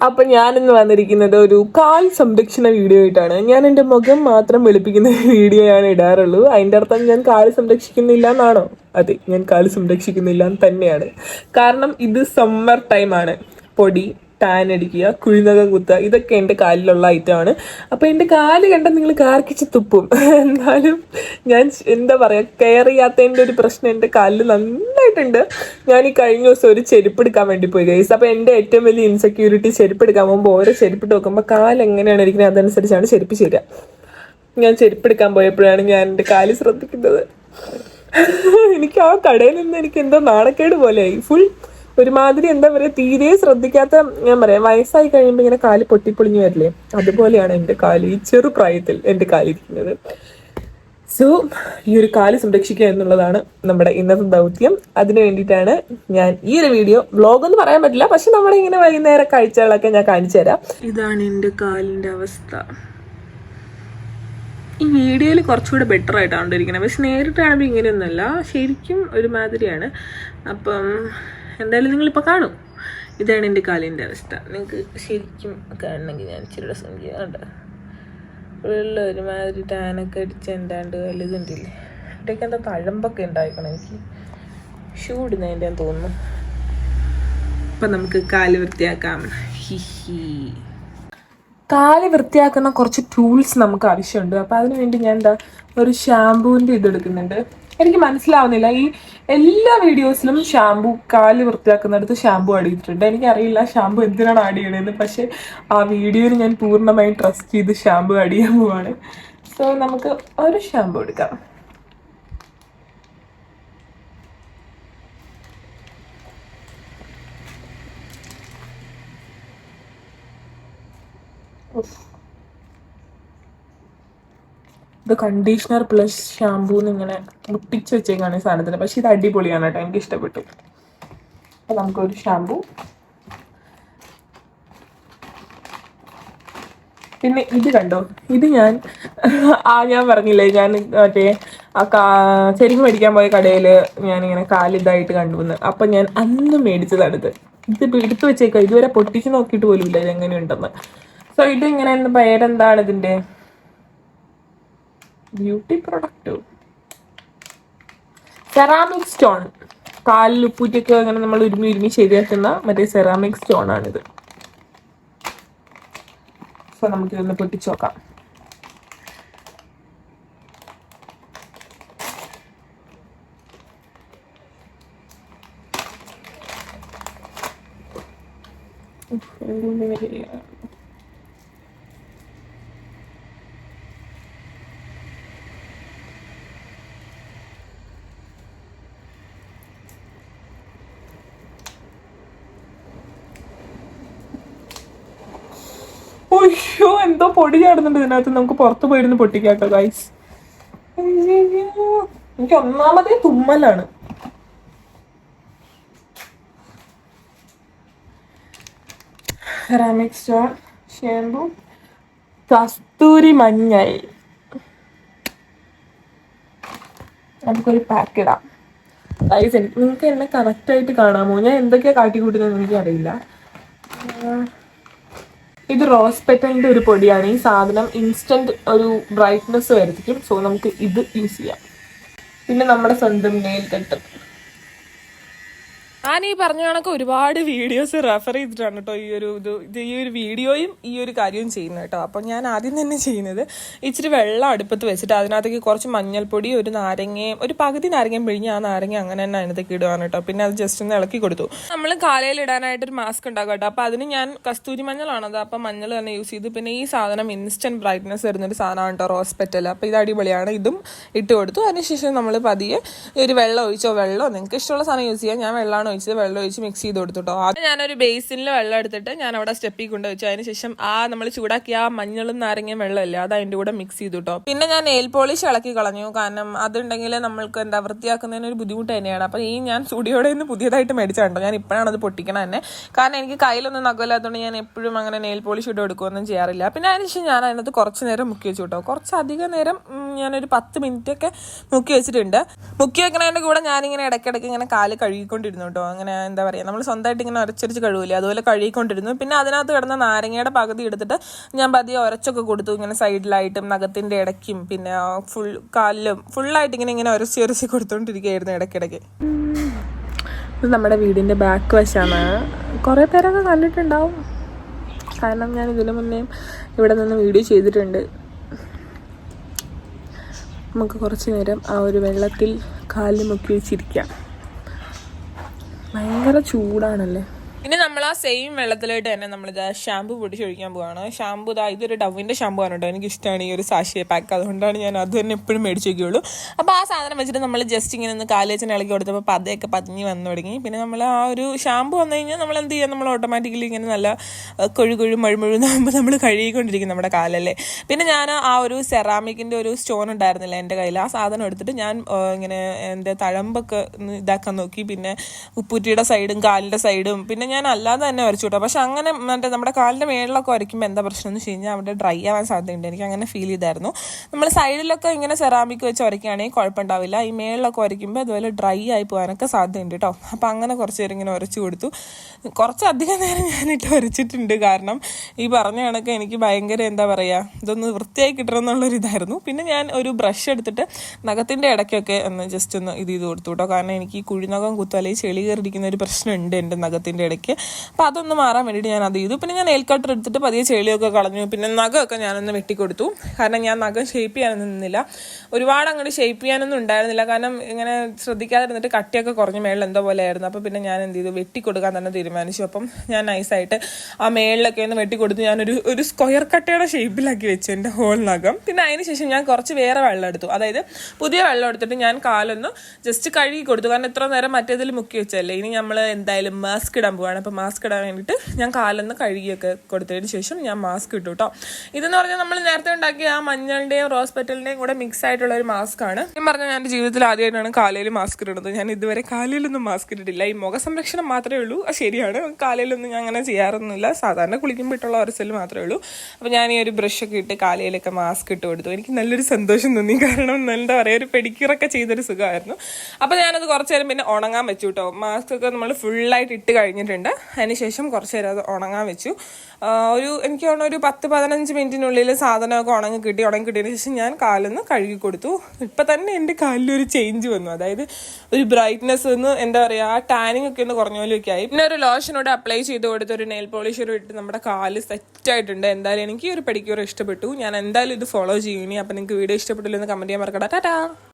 അപ്പൊ ഞാനിന്ന് വന്നിരിക്കുന്നത് ഒരു കാൽ സംരക്ഷണ വീഡിയോ ആയിട്ടാണ്. ഞാൻ എന്റെ മുഖം മാത്രം വെളുപ്പിക്കുന്ന വീഡിയോ ഞാൻ ഇടാറുള്ളൂ. അതിന്റെ അർത്ഥം ഞാൻ കാൽ സംരക്ഷിക്കുന്നില്ല എന്നാണോ അതെ ഞാൻ കാൽ സംരക്ഷിക്കുന്നില്ല തന്നെയാണ്. കാരണം ഇത് സമ്മർ ടൈമാണ് പൊടി ടാൻ അടിക്കുക കുഴിനകം കുത്തുക ഇതൊക്കെ എന്റെ കാലിലുള്ള ഐറ്റം ആണ്. അപ്പോൾ എന്റെ കാൽ കണ്ട നിങ്ങൾ കാർക്കിച്ച് തുപ്പും. എന്നാലും ഞാൻ എന്താ പറയുക കെയർ ചെയ്യാത്തതിന്റെ ഒരു പ്രശ്നം എന്റെ കാലിൽ നന്നായിട്ടുണ്ട്. ഞാൻ ഈ കഴിഞ്ഞ ദിവസം ഒരു ചെരുപ്പ് എടുക്കാൻ വേണ്ടി പോയി ഗൈസ് അപ്പോൾ എന്റെ ഏറ്റവും വലിയ ഇൻസെക്യൂരിറ്റി ചെരുപ്പ് എടുക്കാൻ പോകുമ്പോൾ ഓരോ ചെരുപ്പിട്ട് നോക്കുമ്പോൾ കാൽ എങ്ങനെയാണ് ഇരിക്കുന്നത് അതനുസരിച്ചാണ് ചെരുപ്പ് ചേരുക. ഞാൻ ചെരുപ്പ് എടുക്കാൻ പോയപ്പോഴാണ് ഞാൻ എന്റെ കാൽ ശ്രദ്ധിക്കുന്നത്. എനിക്ക് ആ കടയിൽ നിന്ന് എനിക്ക് എന്തോ നാണക്കേട് പോലെയായി. ഫുൾ ഒരുമാതിരി എന്താ പറയുക തീരെ ശ്രദ്ധിക്കാത്ത ഞാൻ പറയാം വയസ്സായി കഴിയുമ്പോൾ ഇങ്ങനെ കാൽ പൊട്ടിപ്പൊളിഞ്ഞു വരില്ലേ? അതുപോലെയാണ് എന്റെ കാൽ ഈ ചെറു പ്രായത്തിൽ എന്റെ കാലിരിക്കുന്നത്. സോ ഈ ഒരു കാൽ സംരക്ഷിക്കുക എന്നുള്ളതാണ് നമ്മുടെ ഇന്നത്തെ ദൗത്യം. അതിനു വേണ്ടിയിട്ടാണ് ഞാൻ ഈ ഒരു വീഡിയോ വ്ലോഗ് എന്ന് പറയാൻ പറ്റില്ല പക്ഷെ നമ്മുടെ ഇങ്ങനെ വൈകുന്നേര കാഴ്ചകളൊക്കെ ഞാൻ കാണിച്ചു തരാം. ഇതാണ് എന്റെ കാലിന്റെ അവസ്ഥ. ഈ വീഡിയോയിൽ കുറച്ചുകൂടെ ബെറ്റർ ആയിട്ടാണ് ഇരിക്കുന്നത് പക്ഷെ നേരിട്ടാണെങ്കിൽ ഇങ്ങനെയൊന്നുമല്ല ശരിക്കും ഒരുമാതിരിയാണ്. അപ്പം എന്തായാലും നിങ്ങളിപ്പോൾ കാണും. ഇതാണ് എന്റെ കാലിന്റെ അവസ്ഥ. നിങ്ങൾക്ക് ശരിക്കും കാണണമെങ്കിൽ ഞാൻ ഇച്ചിരി സംഖ്യ കണ്ടോ ഉള്ള ഒരുമാതിരി ടാനൊക്കെ അടിച്ച് എന്താണ്ട് വലുതുണ്ടില്ലേ. ഇവിടേക്ക് എന്താ തഴമ്പൊക്കെ ഉണ്ടായിക്കണം എനിക്ക്. ഷൂ ഇടുന്നതിന്റെ തോന്നുന്നു. അപ്പം നമുക്ക് കാൽ വൃത്തിയാക്കാം. ഹിഹി കാൽ വൃത്തിയാക്കുന്ന കുറച്ച് ടൂൾസ് നമുക്ക് ആവശ്യമുണ്ട്. അപ്പോൾ അതിനുവേണ്ടി ഞാൻ എന്താ ഒരു ഷാമ്പൂവിന്റെ ഇത് എടുക്കുന്നുണ്ട് എനിക്ക് മനസ്സിലാവുന്നില്ല. ഈ എല്ലാ വീഡിയോസിലും ഷാമ്പു കാൽ വൃത്തിയാക്കുന്നിടത്ത് ഷാമ്പു ചെയ്തിട്ടുണ്ട് എനിക്കറിയില്ല ഷാമ്പു എന്തിനാണ് ആഡ് ചെയ്യണതെന്ന് പക്ഷേ ആ വീഡിയോയിൽ ഞാൻ പൂർണമായും ട്രസ്റ്റ് ചെയ്ത് ഷാമ്പു ആഡ് ചെയ്യാൻ പോവാണ്. സോ നമുക്ക് ഒരു ഷാമ്പു എടുക്കാം. ഇത് കണ്ടീഷണർ പ്ലസ് ഷാമ്പൂ ഇങ്ങനെ മുട്ടിച്ച് വെച്ചേക്കാണ് ഈ സാധനത്തിന് പക്ഷെ ഇത് അടിപൊളിയാണ് കേട്ടോ എനിക്ക് ഇഷ്ടപ്പെട്ടു. അപ്പൊ നമുക്കൊരു ഷാമ്പൂ പിന്നെ ഇത് കണ്ടോ? ഇത് ഞാൻ ആ ഞാൻ പറഞ്ഞില്ലേ ഞാൻ മറ്റേ ആ കാ ചെരുപ്പ് മേടിക്കാൻ പോയ കടയിൽ ഞാനിങ്ങനെ കാലിതായിട്ട് കണ്ടുവന്ന്. അപ്പം ഞാൻ അന്ന് മേടിച്ചതാണിത് ഇത്. എടുത്തു വെച്ചേക്കാം ഇതുവരെ പൊട്ടിച്ച് നോക്കിയിട്ട് പോലും ഇല്ല ഇത് എങ്ങനെയുണ്ടെന്ന്. സോ ഇത് ഇങ്ങനെ പേരെന്താണ് ഇതിന്റെ ബ്യൂട്ടി പ്രൊഡക്റ്റ്. സെറാമിക് സ്റ്റോൺ കാലിൽ ഉപ്പൂറ്റൊക്കെ അങ്ങനെ നമ്മൾ ഉരുമി ഉരുമി ശരിയാക്കുന്ന മറ്റേ സെറാമിക് സ്റ്റോൺ ആണിത്. സോ നമുക്കിതൊന്ന് പൊട്ടിച്ചു നോക്കാം. ഉഫ്, എന്തിങ്ങനെ അയ്യോ എന്തോ പൊടി ചാടുന്നുണ്ട് ഇതിനകത്ത്. നമുക്ക് പുറത്ത് പോയിരുന്ന് പൊട്ടിക്കാട്ടോ ഗൈസ് എനിക്ക് ഒന്നാമതേ തുമ്മലാണ്. സ്റ്റോൺ ഷാമ്പു കസ്തൂരി മഞ്ഞൾ. നമുക്കൊരു പാക്ക് ഇടാം. ഗൈസ് നിങ്ങൾക്ക് എന്നെ കറക്റ്റായിട്ട് കാണാമോ? ഞാൻ എന്തൊക്കെയാ കാട്ടിക്കൂട്ടുന്നത് എനിക്ക് അറിയില്ല ഇത് റോസ് പെറ്റലിന്റെ ഒരു പൊടിയാണ്. ഈ സാധനം ഇൻസ്റ്റന്റ് ഒരു ബ്രൈറ്റ്നെസ് വരുത്തിക്കും. സോ നമുക്ക് ഇത് യൂസ് ചെയ്യാം. പിന്നെ നമ്മുടെ സ്വന്തം നെയിൽ കട്ട്. ഞാൻ ഈ പറഞ്ഞ കണക്ക് ഒരുപാട് വീഡിയോസ് റെഫർ ചെയ്തിട്ടാണ് കേട്ടോ ഈ ഒരു ഇത് ഇത് ഈ ഒരു വീഡിയോയും ഈ ഒരു കാര്യവും ചെയ്യുന്നത് കേട്ടോ അപ്പം ഞാൻ ആദ്യം തന്നെ ചെയ്യുന്നത് ഇച്ചിരി വെള്ളം അടുപ്പത്ത് വെച്ചിട്ട് അതിനകത്തേക്ക് കുറച്ച് മഞ്ഞൾപ്പൊടി ഒരു നാരങ്ങയും ഒരു പകുതി നാരങ്ങയും പിഴിഞ്ഞ് ആ നാരങ്ങ അങ്ങനെ തന്നെ അതിനകത്തേക്ക് ഇടുകയാണ് കേട്ടോ പിന്നെ അത് ജസ്റ്റ് ഒന്ന് ഇളക്കി കൊടുത്തു. നമ്മൾ കാലയിൽ ഇടാനായിട്ട് ഒരു മാസ്ക് ഉണ്ടാകും കേട്ടോ അപ്പം അതിന് ഞാൻ കസ്തൂരി മഞ്ഞളാണത് അപ്പം മഞ്ഞൾ തന്നെ യൂസ് ചെയ്തു പിന്നെ ഈ സാധനം ഇൻസ്റ്റന്റ് ബ്രൈറ്റ്നസ് വരുന്നൊരു സാധനമാണ് കേട്ടോ റോസ് പെറ്റൽ അപ്പോൾ ഇത് അടിപൊളിയാണ്. ഇതും ഇട്ട് കൊടുത്തു. അതിനുശേഷം നമ്മൾ പതിയെ ഒരു വെള്ളം ഒഴിച്ചോ വെള്ളമോ നിങ്ങൾക്ക് ഇഷ്ടമുള്ള സാധനം യൂസ് ചെയ്യാം. ഞാൻ വെള്ളമാണ് ഒഴിച്ചത് വെള്ളം ഒഴിച്ച് മിക്സ് ചെയ്ത് കൊടുത്തു കേട്ടോ ആദ്യം ഞാനൊരു ബേസിനിൽ വെള്ളം എടുത്തിട്ട് ഞാൻ അവിടെ സ്റ്റെപ്പിൽ കൊണ്ട് വെച്ചു. അതിന് ശേഷം ആ നമ്മൾ ചൂടാക്കിയ ആ മഞ്ഞളും നാരങ്ങയും വെള്ളമില്ലേ അത് അതിന്റെ കൂടെ മിക്സ് ചെയ്തു കേട്ടോ പിന്നെ ഞാൻ നെയിൽ പോളിഷ് ഇളക്കി കളഞ്ഞു. കാരണം അതുണ്ടെങ്കിൽ നമ്മൾക്ക് എന്താ വൃത്തിയാക്കുന്നതിന് ഒരു ബുദ്ധിമുട്ട് തന്നെയാണ്. അപ്പോൾ ഈ ഞാൻ സ്റ്റുഡിയോടെ നിന്ന് പുതിയതായിട്ട് മേടിച്ചാണ്ടോ ഞാൻ ഇപ്പോഴാണ് അത് പൊട്ടിക്കണം തന്നെ. കാരണം എനിക്ക് കയ്യിലൊന്നും നഖമില്ലാത്തതുകൊണ്ട് ഞാൻ എപ്പോഴും അങ്ങനെ നെയിൽ പോളിഷ് ഇട്ട് കൊടുക്കുകയൊന്നും ചെയ്യാറില്ല. പിന്നെ അതിനുശേഷം ഞാൻ അതിനകത്ത് കുറച്ച് നേരം മുക്കി വെച്ചു കേട്ടോ. കുറച്ച് അധിക നേരം ഞാനൊരു പത്ത് മിനിറ്റ് ഒക്കെ മുക്കി വെച്ചിട്ടുണ്ട്. മുക്കി വെക്കുന്നതിന്റെ കൂടെ ഞാനിങ്ങനെ ഇടയ്ക്കിടയ്ക്ക് ഇങ്ങനെ കാൽ കഴുകിക്കൊണ്ടിരുന്നു കേട്ടോ. അങ്ങനെ എന്താ പറയുക നമ്മൾ സ്വന്തമായിട്ട് ഇങ്ങനെ ഉരച്ചൊരച്ച് കഴുകില്ലേ അതുപോലെ കഴുകിക്കൊണ്ടിരുന്നു. പിന്നെ അതിനകത്ത് കിടന്ന നാരങ്ങയുടെ പകുതി എടുത്തിട്ട് ഞാൻ പതിയെ ഉരച്ചൊക്കെ കൊടുത്തു ഇങ്ങനെ സൈഡിലായിട്ടും നഖത്തിന്റെ ഇടയ്ക്കും പിന്നെ ഫുൾ കാലിലും ഫുള്ളായിട്ട് ഇങ്ങനെ ഇങ്ങനെ ഉരച്ച് ഉരച്ച് കൊടുത്തോണ്ടിരിക്കുകയായിരുന്നു ഇടയ്ക്കിടയ്ക്ക്. ഇത് നമ്മുടെ വീടിന്റെ ബാക്ക് വശമാണ്. കുറേ പേരൊക്കെ കണ്ടിട്ടുണ്ടാവും. കാരണം ഞാൻ ഇതിനു മുന്നേ ഇവിടെ നിന്ന് വീഡിയോ ചെയ്തിട്ടുണ്ട്. നമുക്ക് കുറച്ച് നേരം ആ ഒരു വെള്ളത്തിൽ കാലിൽ മുക്കി വെച്ചിരിക്കാം. ഭയങ്കര ചൂടാണല്ലേ? പിന്നെ നമ്മൾ ആ സെയിം വെള്ളത്തിലായിട്ട് തന്നെ നമ്മളിത് ഷാമ്പു പൊടിച്ചൊഴിക്കാൻ പോവാണ്. ഷാമ്പു ഇതാ ഇതൊരു ഡവിന്റെ ഷാമ്പു ആണ് കേട്ടോ. എനിക്ക് ഇഷ്ടമാണ് ഈ ഒരു സാഷിയ പാക്ക് അതുകൊണ്ടാണ് ഞാൻ അത് തന്നെ എപ്പോഴും മേടിച്ച് അപ്പോൾ ആ സാധനം വെച്ചിട്ട് നമ്മൾ ജസ്റ്റ് ഇങ്ങനെ ഒന്ന് കാലേച്ചന് ഇളക്കി കൊടുത്തപ്പോൾ പതയൊക്കെ പതിഞ്ഞ് വന്നു തുടങ്ങി. പിന്നെ നമ്മൾ ആ ഒരു ഷാമ്പു വന്നു കഴിഞ്ഞാൽ നമ്മൾ എന്ത് ചെയ്യാം? നമ്മൾ ഓട്ടോമാറ്റിക്കലി ഇങ്ങനെ നല്ല കൊഴുകൊഴു കൊഴു മഴുമഴുന്നാകുമ്പോൾ നമ്മൾ കഴുകിക്കൊണ്ടിരിക്കും നമ്മുടെ കാലല്ലേ. പിന്നെ ഞാൻ ആ ഒരു സെറാമിക്കിന്റെ ഒരു സ്റ്റോൺ ഉണ്ടായിരുന്നില്ല എന്റെ കയ്യിൽ ആ സാധനം എടുത്തിട്ട് ഞാൻ ഇങ്ങനെ എന്റെ തഴമ്പൊക്കെ ഇതാക്കാൻ നോക്കി. പിന്നെ ഉപ്പൂറ്റിയുടെ സൈഡും കാലിന്റെ സൈഡും പിന്നെ ഞാൻ അല്ലാതെ തന്നെ വരച്ചു കേട്ടോ പക്ഷെ അങ്ങനെ മറ്റേ നമ്മുടെ കാലിന്റെ മേളിലൊക്കെ വരയ്ക്കുമ്പോൾ എന്താ പ്രശ്നം എന്ന് വെച്ച് കഴിഞ്ഞാൽ അവിടെ ഡ്രൈ ആവാൻ സാധ്യതയുണ്ട്. എനിക്ക് അങ്ങനെ ഫീൽ ചെയ്തായിരുന്നു. നമ്മൾ സൈഡിലൊക്കെ ഇങ്ങനെ സെറാമിക് വെച്ച് വരയ്ക്കുകയാണെങ്കിൽ കുഴപ്പമുണ്ടാവില്ല. ഈ മേളിലൊക്കെ വരയ്ക്കുമ്പോൾ അതുപോലെ ഡ്രൈ ആയി പോകാനൊക്കെ സാധ്യതയുണ്ട് കേട്ടോ. അപ്പോൾ അങ്ങനെ കുറച്ച് നേരം ഇങ്ങനെ വരച്ചു കൊടുത്തു. കുറച്ചധികം നേരം ഞാനിട്ട് വരച്ചിട്ടുണ്ട്. കാരണം ഈ പറഞ്ഞ കണക്ക് എനിക്ക് ഭയങ്കര എന്താ പറയുക ഇതൊന്ന് വൃത്തിയായി കിട്ടണം എന്നുള്ളൊരിതായിരുന്നു പിന്നെ ഞാൻ ഒരു ബ്രഷ് എടുത്തിട്ട് നഖത്തിന്റെ ഇടയ്ക്കൊക്കെ ഒന്ന് ജസ്റ്റ് ഒന്ന് ഇത് ചെയ്ത് കൊടുത്തു കേട്ടോ. കാരണം എനിക്ക് കുഴിനഖം കുത്തു അല്ലെങ്കിൽ ചെളി കയറിയിരിക്കുന്ന ഒരു പ്രശ്നമുണ്ട് എന്റെ നഖത്തിന്റെ ഇടയ്ക്ക്. അപ്പോൾ അതൊന്ന് മാറാൻ വേണ്ടിയിട്ട് ഞാൻ അത് ചെയ്തു. പിന്നെ ഞാൻ നെയിൽ കട്ടർ എടുത്തിട്ട് പതിയെ ചെളിയൊക്കെ കളഞ്ഞു. പിന്നെ നഖമൊക്കെ ഞാനൊന്ന് വെട്ടിക്കൊടുത്തു. കാരണം ഞാൻ നഖം ഷേപ്പ് ചെയ്യാനൊന്നും നിന്നില്ല. ഒരുപാട് അങ്ങോട്ട് ഷേപ്പ് ചെയ്യാനൊന്നും ഉണ്ടായിരുന്നില്ല. കാരണം ഇങ്ങനെ ശ്രദ്ധിക്കാതെ ഇരുന്നിട്ട് കട്ടിയൊക്കെ കുറഞ്ഞ മേളിൽ എന്തോ പോലെ ആയിരുന്നു അപ്പോൾ പിന്നെ ഞാൻ എന്ത് ചെയ്തു? വെട്ടിക്കൊടുക്കാൻ തന്നെ തീരുമാനിച്ചു. അപ്പം ഞാൻ നൈസായിട്ട് ആ മേളിലൊക്കെ ഒന്ന് വെട്ടിക്കൊടുത്ത്. ഞാനൊരു ഒരു സ്ക്വയർ കട്ടയുടെ ഷേപ്പിലാക്കി വെച്ചു എന്റെ ഹോൾ നഖം. പിന്നെ അതിന് ശേഷം ഞാൻ കുറച്ച് വേറെ വെള്ളം എടുത്തു. അതായത് പുതിയ വെള്ളം എടുത്തിട്ട് ഞാൻ കാലൊന്ന് ജസ്റ്റ് കഴുകി കൊടുത്തു. കാരണം ഇത്ര നേരം മറ്റേതിൽ മുക്കി വെച്ചല്ലേ ഇനി നമ്മൾ എന്തായാലും മാസ്ക് ഇടാൻ പോവാണ്. അപ്പോൾ മാസ്ക് ഇടാൻ വേണ്ടിയിട്ട് ഞാൻ കാലൊന്ന് കഴുകിയൊക്കെ കൊടുത്തതിന് ശേഷം ഞാൻ മാസ്ക് ഇട്ടു കേട്ടോ ഇതെന്ന് പറഞ്ഞാൽ നമ്മൾ നേരത്തെ ഉണ്ടാക്കിയ ആ മഞ്ഞളുടെയും റോസ് പെറ്റലിന്റെയും കൂടെ മിക്സ് ആയിട്ടുള്ള ഒരു മാസ്ക് ആണ്. ഞാൻ പറഞ്ഞാൽ ഞാൻ എന്റെ ജീവിതത്തിൽ ആദ്യമായിട്ടാണ് കാലയിൽ മാസ്ക് ഇടുന്നത്. ഞാൻ ഇതുവരെ കാലയിലൊന്നും മാസ്ക് ഇട്ടിട്ടില്ല. ഈ മുഖ സംരക്ഷണം മാത്രമേ ഉള്ളൂ. അത് ശരിയാണ്. കാലയിലൊന്നും ഞാൻ അങ്ങനെ ചെയ്യാറൊന്നുമില്ല. സാധാരണ കുളിക്കുമ്പോൾ ഇട്ടുള്ള ഒരസൽ മാത്രമേ ഉള്ളൂ. അപ്പോൾ ഞാൻ ഈ ഒരു ബ്രഷൊക്കെ ഇട്ട് കാലയിലൊക്കെ മാസ്ക് ഇട്ട് കൊടുത്തു. എനിക്ക് നല്ലൊരു സന്തോഷം തോന്നി. കാരണം എന്താ പറയുക ഒരു പെഡിക്യൂറൊക്കെ ചെയ്തൊരു സുഖമായിരുന്നു. അപ്പോൾ ഞാനത് കുറച്ച് നേരം പിന്നെ ഉണങ്ങാൻ വെച്ചു കേട്ടോ മാസ്ക് ഒക്കെ നമ്മൾ ഫുള്ളായിട്ട് ഇട്ട് കഴിഞ്ഞിട്ടുണ്ട്. അതിനുശേഷം കുറച്ച് നേരം അത് ഉണങ്ങാൻ വെച്ചു. ഒരു എനിക്ക് തോന്നുന്നു ഒരു പത്ത് പതിനഞ്ച് മിനിറ്റിനുള്ളിൽ സാധനമൊക്കെ ഉണങ്ങി കിട്ടി. ഉണങ്ങി കിട്ടിയതിന് ശേഷം ഞാൻ കാലൊന്ന് കഴുകി കൊടുത്തു. ഇപ്പം തന്നെ എന്റെ കാലിലൊരു ചേഞ്ച് വന്നു. അതായത് ഒരു ബ്രൈറ്റ്നെസ് ഒന്ന് എന്താ പറയുക ആ ടാനിങ് ഒക്കെ ഒന്ന് കുറഞ്ഞ പോലെയൊക്കെ ആയി. പിന്നെ ഒരു ലോഷനോട് അപ്ലൈ ചെയ്ത് കൊടുത്ത് ഒരു നെയിൽ പോളിഷർ ഇട്ട് നമ്മുടെ കാൽ സെറ്റായിട്ടുണ്ട് എന്തായാലും എനിക്ക് ഒരു പെഡിക്യൂർ ഇഷ്ടപ്പെട്ടു. ഞാൻ എന്തായാലും ഇത് ഫോളോ ചെയ്യും. ഇനി അപ്പം നിങ്ങൾക്ക് വീഡിയോ ഇഷ്ടപ്പെട്ടില്ലെന്ന് കമന്റ് ചെയ്യാൻ മറക്കട്ടെ ടാറ്റാ!